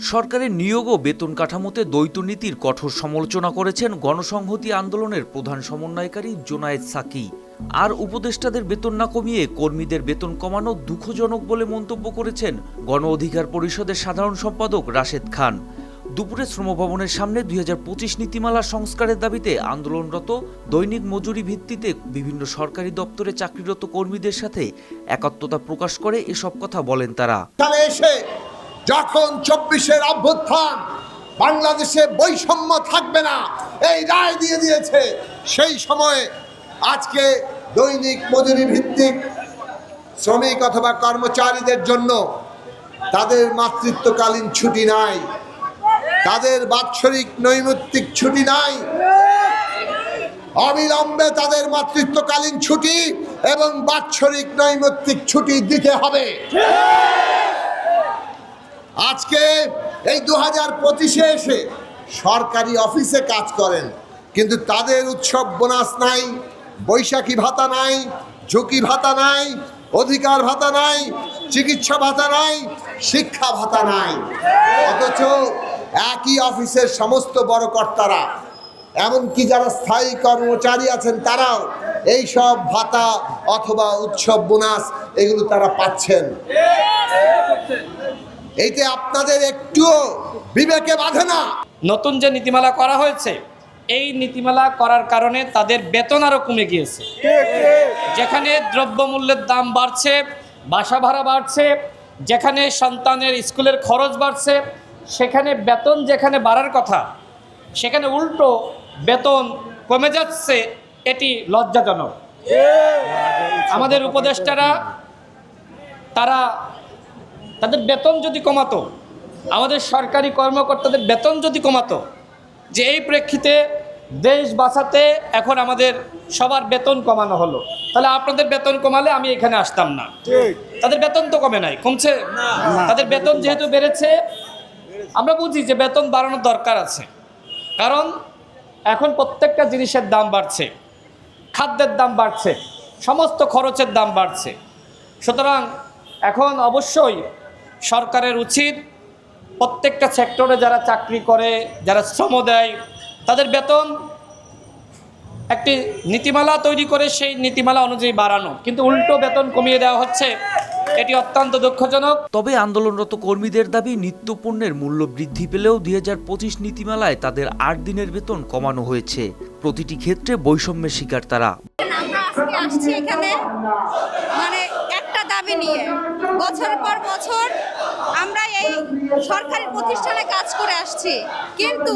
সরকারের নিয়োগ ও বেতন কাঠামোতে দ্বৈত নীতির কঠোর সমালোচনা করেছেন গণসংহতি আন্দোলনের প্রধান সমন্বয়কারী জোনায়েদ সাকি। আর উপদেষ্টাদের বেতন না কমিয়ে কর্মীদের বেতন কমানো দুঃখজনক বলে মন্তব্য করেছেন গণ অধিকার পরিষদের সাধারণ সম্পাদক রাশেদ খান। দুপুরে শ্রমভবনের সামনে দুই হাজার পঁচিশ নীতিমালা সংস্কারের দাবিতে আন্দোলনরত দৈনিক মজুরি ভিত্তিতে বিভিন্ন সরকারি দপ্তরে চাকরিরত কর্মীদের সাথে একাত্মতা প্রকাশ করে এসব কথা বলেন তারা। যখন চব্বিশের অভ্যুত্থান বাংলাদেশে বৈষম্য থাকবে না, এই রায় দিয়ে দিয়েছে, সেই সময়ে আজকে দৈনিক মজুরি ভিত্তিক শ্রমিক অথবা কর্মচারীদের জন্য তাদের মাতৃত্বকালীন ছুটি নাই, তাদের বাৎসরিক নৈমিত্তিক ছুটি নাই। অবিলম্বে তাদের মাতৃত্বকালীন ছুটি এবং বাৎসরিক নৈমিত্তিক ছুটি দিতে হবে। আজকে এই দু হাজার পঁচিশে এসে সরকারি অফিসে কাজ করেন, কিন্তু তাদের উৎসব বোনাস নাই, বৈশাখী ভাতা নাই, ঝুঁকি ভাতা নাই, অধিকার ভাতা নাই, চিকিৎসা ভাতা নাই, শিক্ষা ভাতা নাই। অথচ একই অফিসের সমস্ত বড় কর্তারা, এমনকি যারা স্থায়ী কর্মচারী আছেন, তারাও এই সব ভাতা অথবা উৎসব বোনাস এগুলো তারা পাচ্ছেন। এইতে আপনাদের একটুও বিবেকে বাঁধে না। নতুন যে নীতিমালা করা হয়েছে, এই নীতিমালা করার কারণে তাদের বেতন আরও কমে গিয়েছে। যেখানে দ্রব্যমূল্যের দাম বাড়ছে, বাসা ভাড়া বাড়ছে, যেখানে সন্তানের স্কুলের খরচ বাড়ছে, সেখানে বেতন যেখানে বাড়ার কথা, সেখানে উল্টো বেতন কমে যাচ্ছে, এটি লজ্জাজনক। আমাদের উপদেষ্টারা, তারা তাদের বেতন যদি কমাতো আমাদের সরকারি কর্মকর্তাদের বেতন যদি কমাতো যে এই প্রেক্ষিতে দেশ বাঁচাতে এখন আমাদের সবার বেতন কমানো হলো। তাহলে আপনাদের বেতন কমালে আমি এখানে আসতাম না। তাদের বেতন তো কমে নাই কমছে? তাদের বেতন যেহেতু বেড়েছে আমরা বুঝি যে বেতন বাড়ানোর দরকার আছে। কারণ এখন প্রত্যেকটা জিনিসের দাম বাড়ছে খাদ্যের দাম বাড়ছে সমস্ত খরচের দাম বাড়ছে। সুতরাং এখন অবশ্যই সরকারের উচিত প্রত্যেকটা সেক্টরে যারা চাকরি করে যারা শ্রম দেয় তাদের বেতন একটি নীতিমালা তৈরি করে সেই নীতিমালা অনুযায়ী বাড়ানো। কিন্তু উল্টো বেতন কমিয়ে দেওয়া হচ্ছে এটি অত্যন্ত দুঃখজনক। তবে আন্দোলনরত কর্মীদের দাবি নিত্যপণ্যের মূল্য বৃদ্ধি পেলেও দুই হাজার পঁচিশ নীতিমালায় তাদের আট দিনের বেতন কমানো হয়েছে। প্রতিটি ক্ষেত্রে বৈষম্যের শিকার তারা। আমরা আজকে আসছি এখানে। মানে দাবি নিয়ে। বছর পর বছর আমরা সরকারি প্রতিষ্ঠানে কাজ করে আসছি। কিন্তু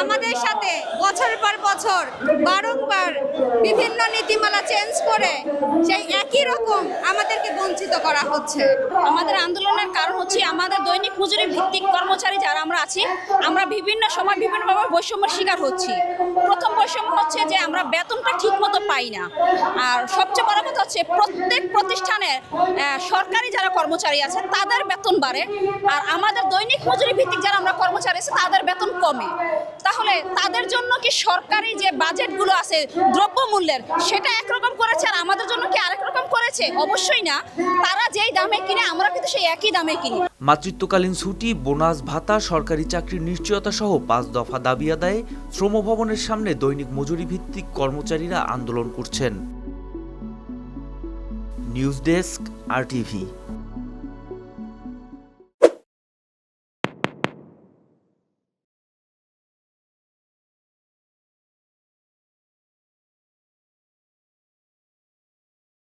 আমাদের সাথে বছর পর বছর বারংবার বিভিন্ন নীতিমালা চেঞ্জ করে সেই একই রকম আমাদেরকে বঞ্চিত করা হচ্ছে। আমাদের আন্দোলনের কারণ হচ্ছে আমাদের দৈনিক মজুরি ভিত্তিক কর্মচারী যারা আমরা আছি, আমরা বিভিন্ন সময় বিভিন্নভাবে বৈষম্যের শিকার হচ্ছি। প্রথম বৈষম্য হচ্ছে যে আমরা বেতনটা ঠিক মতো পাই না। আর সবচেয়ে বড় কথা হচ্ছে প্রত্যেক প্রতিষ্ঠানের সরকারি যারা কর্মচারী আছে, তাদের বেতন বাড়ে। আর আমাদের দৈনিক মজুরি ভিত্তিক যারা আমরা কর্মচারী আছে, তাদের বেতন কমে। তাহলে তাদের জন্য কি সরকারি যে বাজেটগুলো আছে, দ্রব্যমূল্যের, সেটা একরকম করেছে আর আমাদের জন্য কি আরেক রকম করেছে? অবশ্যই না। তারা যেই দামে কিনে, আমরা কিন্তু সেই একই দামে কিনি। মাতৃত্বকালীন ছুটি, বোনাস ভাতা, সরকারি চাকরির নিশ্চয়তা সহ পাঁচ দফা দাবি আদায়ে শ্রমভবনের সামনে দৈনিক মজুরি ভিত্তিক কর্মচারীরা আন্দোলন করছেন। News desk, R TV.